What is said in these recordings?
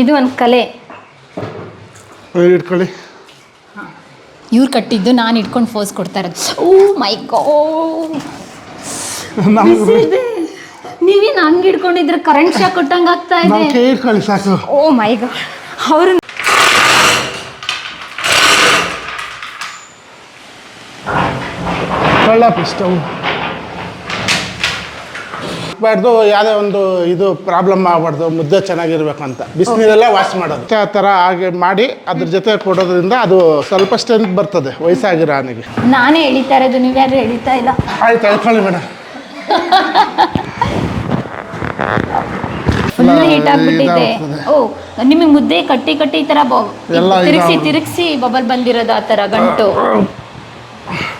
ಇದು ಒಂದು ಕಲೆ. ಇಟ್ಕೊಳ್ಳಿ. ಇವ್ರು ಕಟ್ಟಿದ್ದು ನಾನು ಇಟ್ಕೊಂಡು ಫೋಸ್ ಕೊಡ್ತಾ ಇರೋದು. ಓ ಮೈ ಗೋ ನೀವೇನು ಹಂಗೆ ಹಿಡ್ಕೊಂಡಿದ್ರೆ ಕರೆಂಟ್ ಶಾಕ್ ಕೊಟ್ಟಂಗೆ ಆಗ್ತಾ ಇದೆ? ಕೈ ಇಟ್ಕೊಳ್ಳಿ ಸಾಕು. ಓ ಮೈ ಗೋ ಅವರು ಕಳ್ಳಪ್ಪ ಸ್ಟವ್ ಬಾರ್ದು ಯಾವುದೇ ಒಂದು ಇದು ಪ್ರಾಬ್ಲಮ್ ಆಗಬಾರ್ದು ಮುದ್ದೆ ಚೆನ್ನಾಗಿರ್ಬೇಕು ಅಂತ ಬಿಸಿನೀರೆಲ್ಲ ವಾಶ್ ಮಾಡೋದು. ಆ ಥರ ಹಾಗೆ ಮಾಡಿ ಅದ್ರ ಜೊತೆ ಕೊಡೋದ್ರಿಂದ ಅದು ಸ್ವಲ್ಪ ಸ್ಟ್ರೆಂತ್ ಬರ್ತದೆ ವಯಸ್ಸಾಗಿರೋ ಆನೆಗೆ ನಾನೇ ಎಳಿತಾ ಇರೋದು ನೀವ್ಯಾರು ಎಳಿತಾ ಇಲ್ಲ? ಆಯ್ತು ಹೇಳ್ಕೊಳ್ಳಿ ಮೇಡಮ್ ಫುಲ್ ಹೀಟ್ ಆಗ್ಬಿಟ್ಟಿದೆ. ಓ ನಿಮಗೆ ಮುದ್ದೆ ಕಟ್ಟಿ ಕಟ್ಟಿ ಈ ಥರ ಎಲ್ಲ ತಿರುಗಿಸಿ ತಿರುಗಿಸಿ ಬಬಲ್ ಬಂದಿರೋದು ಆ ತರ ಗಂಟು.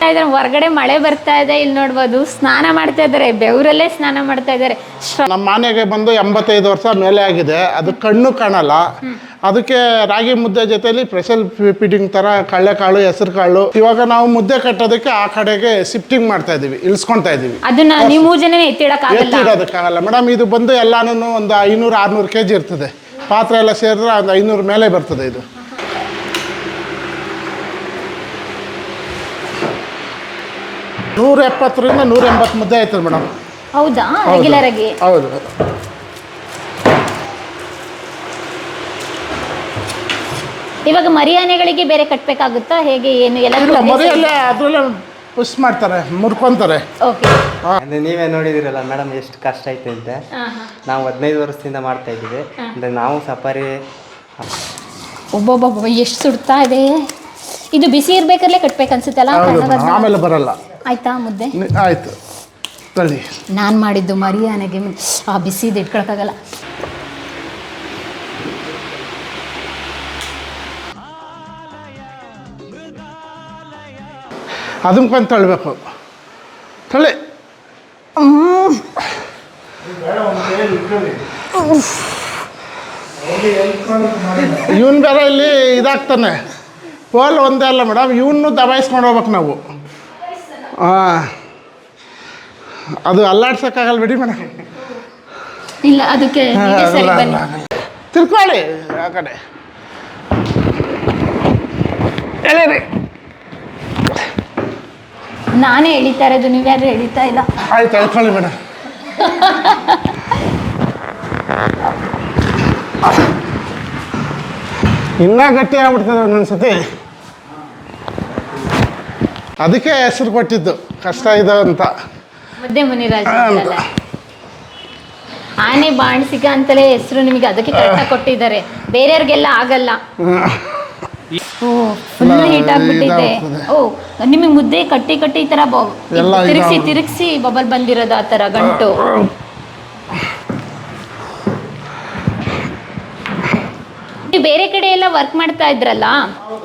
ಇದ್ರ ಹೊರಗಡೆ ಮಳೆ ಬರ್ತಾ ಇದೆ. ಇಲ್ಲಿ ನೋಡ್ಬೋದು ಸ್ನಾನ ಮಾಡ್ತಾ ಇದ್ದಾರೆ. ಬೆವರಲ್ಲೇ ಸ್ನಾನ ಮಾಡ್ತಾ ಇದಾರೆ ನಮ್ಮ ಮನೆಗೆ ಬಂದು ಎಂಬತ್ತೈದು ವರ್ಷ ಮೇಲೆ ಆಗಿದೆ. ಅದು ಕಣ್ಣು ಕಾಣಲ್ಲ. ಅದಕ್ಕೆ ರಾಗಿ ಮುದ್ದೆ ಜೊತೆಲಿ ಪ್ರೆಷರ್ ಫೀಡಿಂಗ್ ತರ ಕಳ್ಳೆಕಾಳು ಹೆಸರು ಕಾಳು. ಇವಾಗ ನಾವು ಮುದ್ದೆ ಕಟ್ಟೋದಕ್ಕೆ ಆ ಕಡೆಗೆ ಶಿಫ್ಟಿಂಗ್ ಮಾಡ್ತಾ ಇದೀವಿ. ಇಳಿಸ್ಕೊಂತ ಇದೀವಿ. ಅದನ್ನ ನೀವು ಜನ ಎತ್ತಿಡೋದಕ್ಕಾಗಲ್ಲ. ಮೇಡಮ್ ಇದು ಬಂದು ಎಲ್ಲಾನು ಒಂದು ಐನೂರು ಆರ್ನೂರು ಕೆಜಿ ಇರ್ತದೆ. ಪಾತ್ರೆ ಎಲ್ಲ ಸೇರಿದ್ರೆ ಒಂದು ಐನೂರು ಮೇಲೆ ಬರ್ತದೆ ಇದು. ನೂರ ಎಪ್ಪತ್ತರಿಂದ ನೂರ ಎಂಬತ್ತು ಮುದ್ದೆ ಆಯ್ತದೆ ಮೇಡಮ್. ಹೌದಾ. ರೆಗ್ಯುಲರ್ ಆಗಿ ಹೌದು. ಇವಾಗ ಮರಿಯಾನೆಗಳಿಗೆ ಬೇರೆ ಕಟ್ಬೇಕಾಗುತ್ತಾ? ಹೇಗೆ ಏನು ಎಲ್ಲ ಇಲ್ಲ ಮರಿಯಲ್ಲೇ ಅದರಲ್ಲೇ ಪುಷ್ ಮಾಡ್ತಾರೆ ಮುರ್ಕೊಂತಾರೆ. ಓಕೆ ಅಂದ್ರೆ ನೀವೇ ನೋಡಿದಿರಲ್ಲ ಮೇಡಮ್ ಎಷ್ಟು ಕಷ್ಟ ಐತೆ ಅಂತ. ನಾವು ಹದಿನೈದು ವರ್ಷದಿಂದ ಮಾಡ್ತಾ ಇದ್ದೀವಿ. ಅಂದ್ರೆ ನಾವು ಸಫಾರಿ ಒಬ್ಬೊಬ್ಬ ಎಷ್ಟು ಸುಡ್ತಾ ಇದೆ? ಇದು ಬಿಸಿ ಇರ್ಬೇಕಾದ್ರೆ ಕಟ್ಬೇಕನ್ಸುತ್ತಲ್ಲ ಆಮೇಲೆ ಬರಲ್ಲ. ಆಯ್ತಾ ಮುದ್ದೆ? ಆಯ್ತು. ತಳ್ಳಿ ನಾನು ಮಾಡಿದ್ದು ಮರಿ. ಆ ಬಿಸಿದು ಇಟ್ಕೊಳಕ್ಕಾಗಲ್ಲ. ಅದನ್ನ ತಳ್ಬೇಕು. ತಳ್ಳಿ. ಇವನ್ ಬೇರೆ ಇಲ್ಲಿ ಇದಾಗ್ತಾನೆ. ಪೋಲ್ ಒಂದೇ ಅಲ್ಲ ಮೇಡಮ್ ಇವನ್ನೂ ದಬಾಯಿಸ್ಕೊಂಡು ಹೋಗ್ಬೇಕು ನಾವು. ಹಾಂ ಅದು ಅಲ್ಲಾಡ್ಸೋಕ್ಕಾಗಲ್ಲ ಬಿಡಿ ಮೇಡಮ್. ಇಲ್ಲ ಅದಕ್ಕೆ ತಿರ್ಕೊಳ್ಳಿ ಆ ಕಡೆ. ಎಳೀರಿ ನಾನೇ ಎಳಿತಾ ಇರೋದು ನೀವ್ಯಾರು ಎಳಿತಾ ಇಲ್ಲ? ಆಯ್ತು ಎಳ್ಕೊಳ್ಳಿ ಮೇಡಮ್. ಇನ್ನೂ ಗಟ್ಟಿ ಆಗ್ಬಿಡ್ತದೆ ಒಂದೊಂದ್ಸತಿ. ಅದಕ್ಕೆ ಹೆಸರು ಕೊಟ್ಟಿದ್ದು ಕಷ್ಟ ಇದೆ ಅಂತ. ಮುದ್ದೆ ಮುನಿರಾಜ್ ಆ, ಆನೆ ಬಾಣಸಿಗ ಅಂತಲೇ ಹೆಸರು ನಿಮಗೆ ಅದಕ್ಕೆ ಕಷ್ಟ ಕೊಟ್ಟಿದ್ದಾರೆ. ಬೇರೆಯವ್ರಿಗೆಲ್ಲ ಆಗಲ್ಲ. ಓ ಫುಲ್ ಹೀಟ್ ಆಗ್ಬಿಟ್ಟಿದೆ. ಇದಾಗ್ತದೆ. ಓ ನಿಮಗೆ ಮುದ್ದೆ ಕಟ್ಟಿ ಕಟ್ಟಿ ಈ ತರ ಎಲ್ಲ ತಿರುಗಿಸಿ ತಿರುಗಿಸಿ ಬಬಲ್ ಬಂದಿರೋದು ಆ ತರ ಗಂಟು. ನೀವು ಬೇರೆ ಕಡೆ ಎಲ್ಲ ವರ್ಕ್ ಮಾಡ್ತಾ ಇದ್ರಲ್ಲ?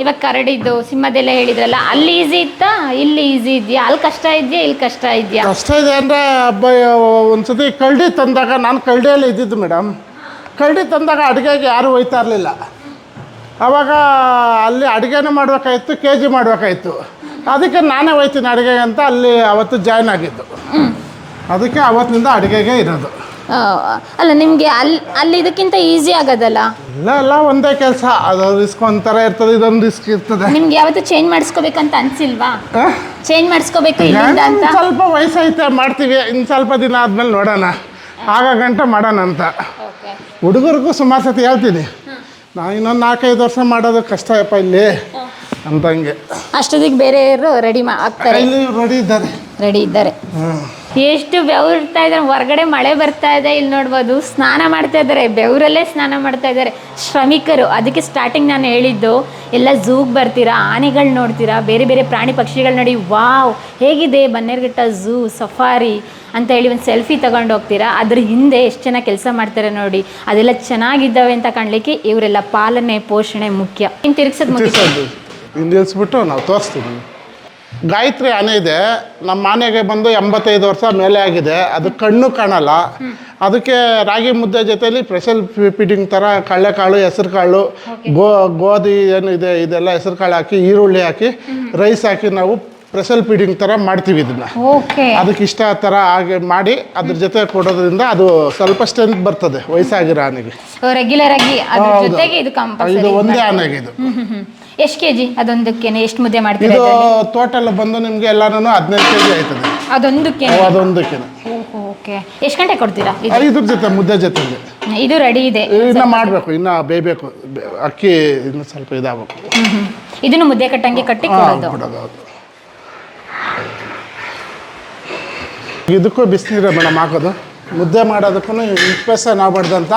ಇವಾಗ ಕರಡಿದ್ದು ಸಿಂಹದೆಲ್ಲ ಹೇಳಿದ್ರಲ್ಲ ಅಲ್ಲಿ ಈಸಿ ಇತ್ತಾ? ಇಲ್ಲಿ ಈಸಿ ಇದೆಯಾ? ಅಲ್ಲಿ ಕಷ್ಟ ಇದೆಯಾ? ಇಲ್ಲಿ ಕಷ್ಟ ಇದೆಯಾ? ಕಷ್ಟ ಇದೆ ಅಂದರೆ ಹಬ್ಬ ಒಂದ್ಸತಿ ಕಳ್ಳಿ ತಂದಾಗ ನಾನು ಕಳ್ಳಿಯಲ್ಲಿ ಇದ್ದಿದ್ದು ಮೇಡಮ್ ಕಳ್ಳಿ ತಂದಾಗ ಅಡುಗೆಗೆ ಯಾರೂ ಒಯ್ತಾ ಇರಲಿಲ್ಲ. ಆವಾಗ ಅಲ್ಲಿ ಅಡುಗೆನೂ ಮಾಡಬೇಕಾಯ್ತು ಕೆ ಜಿ ಮಾಡಬೇಕಾಯ್ತು. ಅದಕ್ಕೆ ನಾನೇ ಒಯ್ತೀನಿ ಅಡುಗೆಗೆ ಅಂತ ಅಲ್ಲಿ ಅವತ್ತು ಜಾಯ್ನ್ ಆಗಿದ್ದು. ಅದಕ್ಕೆ ಅವತ್ತಿನಿಂದ ಅಡುಗೆಗೆ ಇರೋದು. ಅಲ್ಲ ನಿಮಗೆ ಅಲ್ಲಿ ಅಲ್ಲಿ ಇದಕ್ಕಿಂತ ಈಸಿ ಆಗೋದಲ್ಲ? ಇಲ್ಲ ಎಲ್ಲ ಒಂದೇ ಕೆಲಸ. ಅದು ರಿಸ್ಕ್ ಒಂಥರ ಇರ್ತದೆ ಇದೊಂದು ರಿಸ್ಕ್ ಇರ್ತದೆ. ನಿಮ್ಗೆ ಯಾವತ್ತು ಚೇಂಜ್ ಮಾಡಿಸ್ಕೋಬೇಕಂತ ಅನ್ಸಿಲ್ವಾ? ಆ? ಚೇಂಜ್ ಮಾಡಿಸ್ಕೋಬೇಕು ಇಲ್ಲಿಂದ ಹೆಂಗ್ ಅಂತ? ಸ್ವಲ್ಪ ವಯಸ್ಸೈತೆ ಮಾಡ್ತೀವಿ. ಇನ್ನು ಸ್ವಲ್ಪ ದಿನ ಆದ್ಮೇಲೆ ನೋಡೋಣ. ಆಗ ಗಂಟ ಮಾಡೋಣ ಅಂತ. ಹುಡುಗರಿಗೂ ಸುಮಾರು ಸತಿ ಹೇಳ್ತೀನಿ. ನಾನು ಇನ್ನೊಂದು ನಾಲ್ಕೈದು ವರ್ಷ ಮಾಡೋದು ಕಷ್ಟ ಅಪ್ಪ ಇಲ್ಲಿ ಅಂತಂಗೆ. ಅಷ್ಟೊತ್ತಿಗೆ ಬೇರೆಯವರು ರೆಡಿ ಮಾ ಆಗ್ತಾರೆ. ಇಲ್ಲಿ ರೆಡಿ ಇದ್ದಾರೆ. ರೆಡಿ ಇದ್ದಾರೆ. ಹ್ಮ್. ಎಷ್ಟು ಇರ್ತಾ ಇದ್ದಾರೆ ಹೊರಗಡೆ ಮಳೆ ಬರ್ತಾ ಇದೆ, ಇಲ್ಲಿ ನೋಡ್ಬೋದು. ಸ್ನಾನ ಮಾಡ್ತಾ ಇದ್ದಾರೆ ಬೆವರಲ್ಲೇ ಸ್ನಾನ ಮಾಡ್ತಾ ಇದ್ದಾರೆ ಶ್ರಮಿಕರು, ಅದಕ್ಕೆ ಸ್ಟಾರ್ಟಿಂಗ್ ನಾನು ಹೇಳಿದ್ದು, ಎಲ್ಲ ಝೂಗ್ ಬರ್ತೀರಾ, ಆನೆಗಳು ನೋಡ್ತೀರಾ, ಬೇರೆ ಬೇರೆ ಪ್ರಾಣಿ ಪಕ್ಷಿಗಳು ನೋಡಿ, ವಾವ್, ಹೇಗಿದೆ ಬನ್ನೇರ್ಘಟ್ಟ ಝೂ, ಸಫಾರಿ ಅಂತ ಹೇಳಿ ಒಂದು ಸೆಲ್ಫಿ ತಗೊಂಡು ಹೋಗ್ತೀರಾ? ಅದ್ರ ಹಿಂದೆ ಎಷ್ಟು ಜನ ಕೆಲಸ ಮಾಡ್ತಾರೆ ನೋಡಿ, ಅದೆಲ್ಲ ಚೆನ್ನಾಗಿದ್ದಾವೆ ಅಂತ ಕಾಣಲಿಕ್ಕೆ ಇವರೆಲ್ಲ ಪಾಲನೆ, ಪೋಷಣೆ ಮುಖ್ಯ. ಇನ್ನು ತಿರ್ಗ್ಸೋದು ನಿಲ್ಲಿಸ್ಬಿಟ್ಟು ನಾವು ತೋರಿಸ್ತೀವಿ. ಗಾಯತ್ರಿ ಆನೆ ಇದೆ. ನಮ್ಮ ಆನೆಗೆ ಬಂದು ಎಂಬತ್ತೈದು ವರ್ಷ ಮೇಲೆ ಆಗಿದೆ. ಅದು ಕಣ್ಣು ಕಾಣಲ್ಲ. ಅದಕ್ಕೆ ರಾಗಿ ಮುದ್ದೆ ಜೊತೆಯಲ್ಲಿ ಸ್ಪೆಷಲ್ ಫೀಡಿಂಗ್ ಥರ ಕಳ್ಳೆಕಾಳು ಹೆಸರು ಕಾಳು ಗೋ ಗೋಧಿ ಏನು ಇದೆ ಇದೆಲ್ಲ ಹೆಸರು ಕಾಳು ಹಾಕಿ ಈರುಳ್ಳಿ ಹಾಕಿ ರೈಸ್ ಹಾಕಿ ನಾವು ಪ್ರೆಸಲ್ ಫೀಡಿಂಗ್ ಥರ ಮಾಡ್ತೀವಿ ಇದನ್ನು. ಅದಕ್ಕೆ ಇಷ್ಟ ಥರ ಹಾಗೆ ಮಾಡಿ ಅದ್ರ ಜೊತೆ ಕೊಡೋದ್ರಿಂದ ಅದು ಸ್ವಲ್ಪ ಸ್ಟ್ರೆಂತ್ ಬರ್ತದೆ ವಯಸ್ಸಾಗಿರೋ ಆನೆಗೆ. ರೆಗ್ಯುಲರ್ ಆಗಿ ಇದು ಒಂದೇ ಆನೆಗೆ ಇದು. ಹ್ಮ್ ಕೆ ಜಿ ಎಷ್ಟು ಅದೊಂದಕ್ಕೇನೆ? ಎಷ್ಟು ಮುದ್ದೆ ಮಾಡ್ತೀರಾ ಇದು ಟೋಟಲ್ ಬಂದು ನಿಮಗೆ ಎಲ್ಲಾನು ಹದಿನೈದು ಕೆ ಜಿ ಆಯ್ತದೆ ಅದೊಂದಕ್ಕೆ ಅದೊಂದಕ್ಕೆ ಓಕೆ. ಎಷ್ಟು ಗಂಟೆ ಕೊಡ್ತೀರಾ ಇದು? ಇದ್ರ ಜೊತೆ ಮುದ್ದೆ ಜೊತೆಗೆ. ಇದು ರೆಡಿ ಇದೆ. ಇನ್ನ ಮಾಡಬೇಕು ಇನ್ನ ಬೇಯಬೇಕು. ಅಕ್ಕಿ ಇನ್ನು ಸ್ವಲ್ಪ ಇದಾಗಬೇಕು. ಹ್ಮ್ ಹ್ಮ್. ಇದನ್ನು ಮುದ್ದೆ ಕಟ್ಟಂಗೆ ಕಟ್ಟಿ ಕೊಡೋದು. ಕೊಡೋದು ಹೌದು. ಇದಕ್ಕೂ ಬಿಸಿನೀರು ಮೇಡಮ್ ಹಾಕೋದು. ಮುದ್ದೆ ಮಾಡೋದಕ್ಕೂ ಇನ್ಸ್ಪೆಷನ್ ಆಗ್ಬಾರ್ದಂತ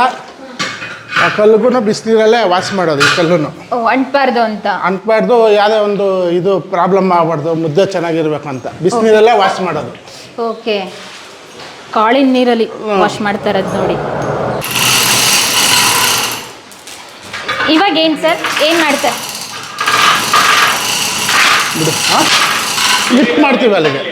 ಆ ಕಲ್ಲಿಗೂ ಬಿಸಿನೀರಲ್ಲೇ ವಾಶ್ ಮಾಡೋದು ಈ ಕಲ್ಲು ಓ ಅಂಟ್ಬಾರ್ದು ಅಂತ. ಅಂಟ್ಬಾರ್ದು ಯಾವುದೇ ಒಂದು ಇದು ಪ್ರಾಬ್ಲಮ್ ಆಗಬಾರ್ದು ಮುದ್ದೆ ಚೆನ್ನಾಗಿರ್ಬೇಕು ಅಂತ ಬಿಸಿನೀರಲ್ಲೇ ವಾಶ್ ಮಾಡೋದು. ಓಕೆ. ಕಾಳಿನ ನೀರಲ್ಲಿ ವಾಶ್ ಮಾಡ್ತಾರೆ ಇರೋದು ನೋಡಿ. ಇವಾಗ ಏನು ಸರ್? ಏನು ಮಾಡ್ತಾರೆ? ಬಿಡು ಲಿಫ್ಟ್ ಮಾಡ್ತೀವಿ ಅಲ್ಲಿಗೆ.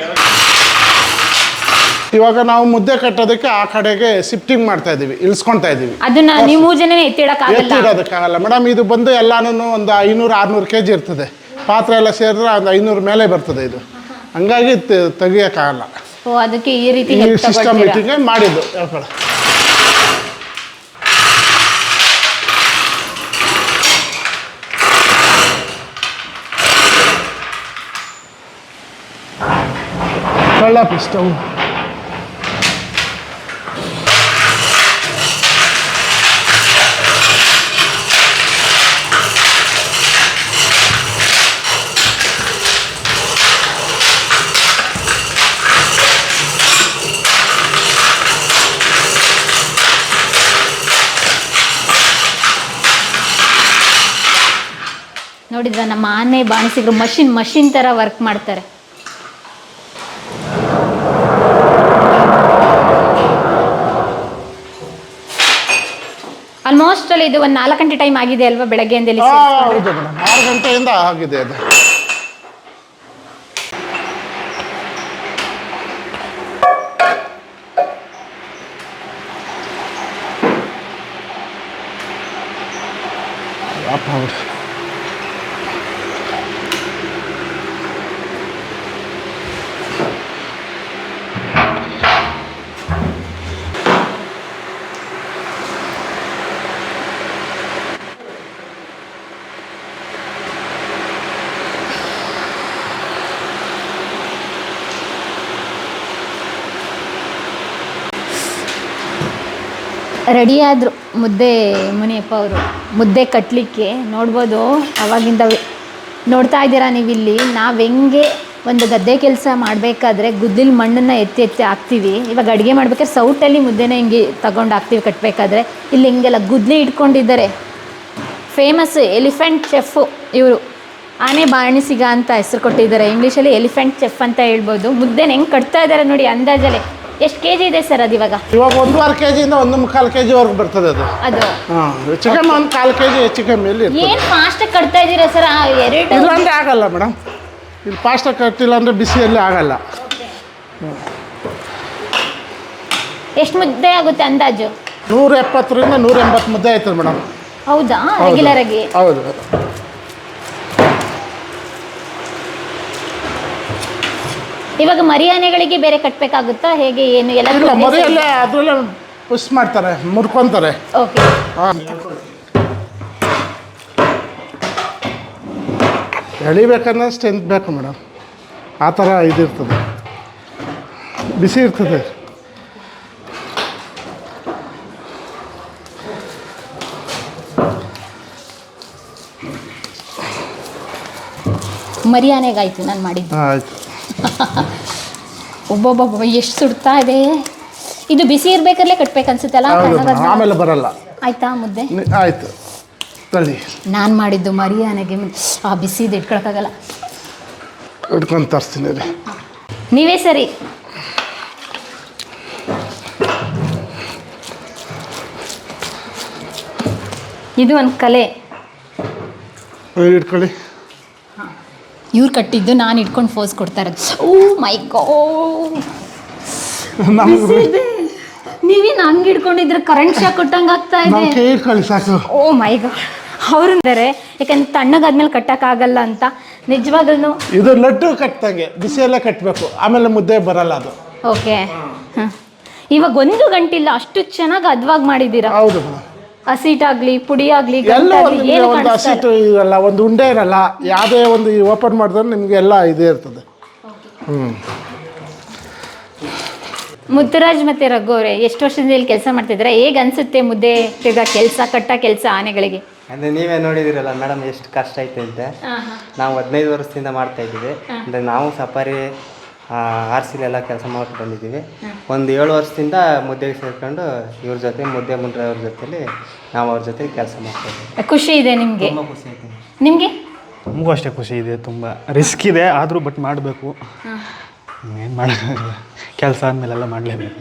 ಇವಾಗ ನಾವು ಮುದ್ದೆ ಕಟ್ಟೋದಕ್ಕೆ ಆ ಕಡೆಗೆ ಶಿಫ್ಟಿಂಗ್ ಮಾಡ್ತಾ ಇದೀವಿ ಇಳಿಸ್ಕೊಂತ ಇದೀವಿ ಅದನ್ನ ನೀವು ಜನ ಎತ್ತಿಡೋದಕ್ಕಾಗಲ್ಲ. ಮೇಡಮ್ ಇದು ಬಂದು ಎಲ್ಲಾನು ಒಂದು ಐನೂರು ಆರ್ನೂರು ಕೆ ಜಿ ಇರ್ತದೆ. ಪಾತ್ರೆ ಎಲ್ಲ ಸೇರಿದ್ರೆ ಒಂದು ಐನೂರು ಮೇಲೆ ಬರ್ತದೆ ಇದು. ಹಂಗಾಗಿ ತೆಗಿಯಕ್ಕಾಗಲ್ಲ. ಅದಕ್ಕೆ ಈ ರೀತಿ ಸಿಸ್ಟಮ್ ಮೀಟಿಂಗ್ ಮಾಡಿದ್ದು. ಹೇಳ್ಕೊಳ್ಳಿ ಕಳ್ಳಪಿ ಸ್ಟವ್ ನೋಡಿದ್ರ ನಮ್ಮ ಆನೆ ಬಾಣಿಸಿದ್ರು ಮಷಿನ್ ಮಷಿನ್ ತರ ವರ್ಕ್ ಮಾಡ್ತಾರೆ. ಆಲ್ಮೋಸ್ಟ್ ಅಲ್ಲಿ ಇದು ಒಂದು ನಾಲ್ಕು ಗಂಟೆ ಟೈಮ್ ಆಗಿದೆ ಅಲ್ವಾ ಬೆಳಗ್ಗೆಯಿಂದ ಆರು ಗಂಟೆಯಿಂದ ಆಗಿದೆ ಅದು ಅಪ್ಪ ಅವ್ರು. ರೆಡಿ ಆದರು ಮುದ್ದೆ ಮುನಿಯಪ್ಪ ಅವರು. ಮುದ್ದೆ ಕಟ್ಟಲಿಕ್ಕೆ ನೋಡ್ಬೋದು ಅವಾಗಿಂದ ನೋಡ್ತಾ ಇದ್ದೀರಾ ನೀವು ಇಲ್ಲಿ ನಾವು ಹೆಂಗೆ ಒಂದು ಗದ್ದೆ ಕೆಲಸ ಮಾಡಬೇಕಾದ್ರೆ ಗುದ್ದಿಲ್ ಮಣ್ಣನ್ನು ಎತ್ತಿ ಎತ್ತಿ ಹಾಕ್ತೀವಿ. ಇವಾಗ ಅಡುಗೆ ಮಾಡ್ಬೇಕಾದ್ರೆ ಸೌಟಲ್ಲಿ ಮುದ್ದೆನ ಹಿಂಗೆ ತಗೊಂಡು ಹಾಕ್ತೀವಿ ಕಟ್ಟಬೇಕಾದ್ರೆ ಇಲ್ಲಿ ಹಿಂಗೆಲ್ಲ ಗುದ್ದಲಿ ಇಟ್ಕೊಂಡಿದ್ದಾರೆ. ಫೇಮಸ್ ಎಲಿಫೆಂಟ್ ಚೆಫು ಇವರು. ಆನೆ ಬಾಣಿಸಿಗ ಅಂತ ಹೆಸರು ಕೊಟ್ಟಿದ್ದಾರೆ. ಇಂಗ್ಲೀಷಲ್ಲಿ ಎಲಿಫೆಂಟ್ ಚೆಫ್ ಅಂತ ಹೇಳ್ಬೋದು. ಮುದ್ದೆನ ಹೆಂಗೆ ಕಟ್ತಾ ಇದ್ದಾರೆ ನೋಡಿ ಅಂದಾಜಲ್ಲಿ. ಎಷ್ಟು ಕೆ ಜಿ ಇದೆ ಸರ್ ಅದು ಇವಾಗ? ಇವಾಗ ಒಂದೂವರೆ ಕೆ ಜಿಯಿಂದ ಒಂದು ಮುಕ್ಕಾಲು ಕೆ ಜಿವರೆಗೂ ಬರ್ತದೆ ಅದು. ಅದು. ಹಾಂ ಹೆಚ್ಚು ಕಮ್ಮಿ ಒಂದು ಕಾಲು ಕೆ ಜಿ ಹೆಚ್ಚು ಕಮ್ಮಿ ಇಲ್ಲಿ ಇರ್ತದೆ. ಏನ್ ಫಾಸ್ಟ್ ಕಟ್ತಾ ಇದ್ದೀರಾ ಸರ್? ಎರಡು ಇಲ್ಲಾಂದ್ರೆ ಆಗಲ್ಲ ಮೇಡಮ್ ಇಲ್ಲಿ ಫಾಸ್ಟಾಗಿ ಕಟ್ಟಿಲ್ಲ ಅಂದರೆ ಬಿಸಿಯಲ್ಲಿ ಆಗಲ್ಲ. ಎಷ್ಟು ಮುದ್ದೆ ಆಗುತ್ತೆ ಅಂದಾಜು? ನೂರ ಎಪ್ಪತ್ತರಿಂದ ನೂರ ಎಂಬತ್ತು ಮುದ್ದೆ ಆಯ್ತದೆ ಮೇಡಮ್ ಹೌದು. ರೆಗ್ಯುಲರ್ ಆಗಿ? ಹೌದು. ಇವಾಗ ಮರಿಯಾನೆಗಳಿಗೆ ಬೇರೆ ಕಟ್ಟಬೇಕಾಗುತ್ತಾ ಹೇಗೆ ಏನು ಎಲ್ಲ ಇಲ್ಲ ಮರಿಯಲ್ಲೇ ಅದರಲ್ಲೇ ಪುಷ್ ಮಾಡ್ತಾರೆ ಮುರ್ಕೊಂತಾರೆ. ಓಕೆ ಹಾಂ. ಎಳಿಬೇಕನ್ನೋ ಸ್ಟ್ರೆಂತ್ ಬೇಕು ಮೇಡಮ್. ಆ ಥರ ಇದಿರ್ತದೆ. ಬಿಸಿ ಇರ್ತದೆ. ಮರಿಯಾನೆಗಾಯ್ತು ನಾನು ಮಾಡಿದ್ದು. ಹಾಂ ಆಯಿತು. ಒಬ್ಬೊಬ್ಬೊಬ್ಬ ಎಷ್ಟು ಸುಡ್ತಾ ಇದೆ. ಇದು ಬಿಸಿ ಇರ್ಬೇಕಲ್ಲೇ ಕಟ್ಬೇಕನ್ಸುತ್ತಲ್ಲ ಅನ್ಸುತ್ತೆ ತಣ್ಣಗಾದ್ಮೇಲೆ- ಮೇಡಮ್ ಆಮೇಲೆ ಬರಲ್ಲ. ಆಯ್ತಾ ಮುದ್ದೆ? ಆಯ್ತು. ತಳಿ ನಾನು ಮಾಡಿದ್ದು ಮರಿ. ಆ ಬಿಸಿದು ಇಟ್ಕೊಳಕ್ಕಾಗಲ್ಲ. ಇಟ್ಕೊಂಡು ತರಿಸ್ತೀನಿ ರೀ. ನೀವೇ ಸರಿ. ಇದು ಒಂದು ಕಲೆ. ಇಟ್ಕೊಳ್ಳಿ. ಇವ್ರು ಕಟ್ಟಿದ್ದು ನಾನು ಇಟ್ಕೊಂಡು ಫೋಸ್ ಕೊಡ್ತಾ ಇರೋದು. ಓ ಮೈ ಗೋ ನಮ್ಗೆ ನೀವೇನು ಹಂಗೆ ಇಟ್ಕೊಂಡಿದ್ರೆ ಕರೆಂಟ್ ಶಾಕ್ ಕೊಟ್ಟಂಗೆ ಆಗ್ತಾ ಇದೆ. ಓ ಮೈ ಗಾಡ್ ಅವರು ಅಂದರೆ ಯಾಕಂದ್ರೆ ತಣ್ಣಗಾದ್ಮೇಲೆ ಕಟ್ಟಕ್ಕಾಗಲ್ಲ ಅಂತ ನಿಜವಾಗ್ಲೂ ಇದು ಲಡ್ಡು ಬಿಸಿ ಎಲ್ಲ ಕಟ್ಟಬೇಕು ಆಮೇಲೆ ಮುದ್ದೆ ಬರಲ್ಲ ಅದು. ಓಕೆ ಇವಾಗ ಒಂದು ಗಂಟಿಲ್ಲ ಅಷ್ಟು ಚೆನ್ನಾಗಿ ಅದ್ವಾಗಿ ಮಾಡಿದ್ದೀರಾ? ಹೌದು. ಮೇಡಮ್ ಹಸಿಟಾಗ್ಲಿ ಪುಡಿ ಆಗ್ಲಿ ಎಲ್ಲ ಒಂದು ಏನು ಒಂದು ಹಸಿಟ್ಟು ಇರಲ್ಲ ಒಂದು ಉಂಡೆ ಇರಲ್ಲ ಯಾವುದೇ ಒಂದು ಓಪನ್ ಮಾಡಿದ್ರೆ ನಿಮಗೆ ಎಲ್ಲ ಇದೇ ಇರ್ತದೆ. ಹ್ಞೂ ಮುತ್ತುರಾಜ್ ಮತ್ತೆ ರಘು ಅವರೇ ಎಷ್ಟು ವರ್ಷದಿಂದ ಇಲ್ಲಿ ಕೆಲಸ ಮಾಡ್ತಿದ್ರೆ ಹೇಗೆ ಅನ್ಸುತ್ತೆ ಮುದ್ದೆ ಈಗ ಕೆಲಸ ಕಟ್ಟ ಕೆಲಸ ಆನೆಗಳಿಗೆ? ಅಂದರೆ ನೀವೇ ನೋಡಿದಿರಲ್ಲ ಮೇಡಮ್ ಎಷ್ಟು ಕಷ್ಟ ಐತೆ ಅಂತ ನಾವು ಹದಿನೈದು ವರ್ಷದಿಂದ ಮಾಡ್ತಾ ಇದ್ದೀವಿ. ಅಂದರೆ ನಾವು ಸಫಾರಿ ಆರ್ ಸಿಲೆಲ್ಲ ಕೆಲಸ ಮಾಡ್ಕೊಂಡು ಬಂದಿದ್ದೀವಿ. ಒಂದು ಏಳು ವರ್ಷದಿಂದ ಮುದ್ದೆಗೆ ಸೇರ್ಕೊಂಡು ಇವ್ರ ಜೊತೆ ಮುದ್ದೆ ಮುಂಡ್ರೆ ಅವ್ರ ಜೊತೆಲಿ ನಾವು ಅವ್ರ ಜೊತೆ ಕೆಲಸ ಮಾಡ್ತಾ ಇದ್ದೀವಿ. ಖುಷಿ ಇದೆ ನಿಮಗೆ? ತುಂಬ ಖುಷಿ ಆಯ್ತು. ನಿಮಗೆ? ನಮಗೂ ಅಷ್ಟೇ ಖುಷಿ ಇದೆ ತುಂಬ. ರಿಸ್ಕ್ ಇದೆ ಆದರೂ ಬಟ್ ಮಾಡಬೇಕು. ಏನು ಮಾಡೋಕ್ಕಾಗಲ್ಲ. ಕೆಲಸ ಆದಮೇಲೆಲ್ಲ ಮಾಡಲೇಬೇಕು.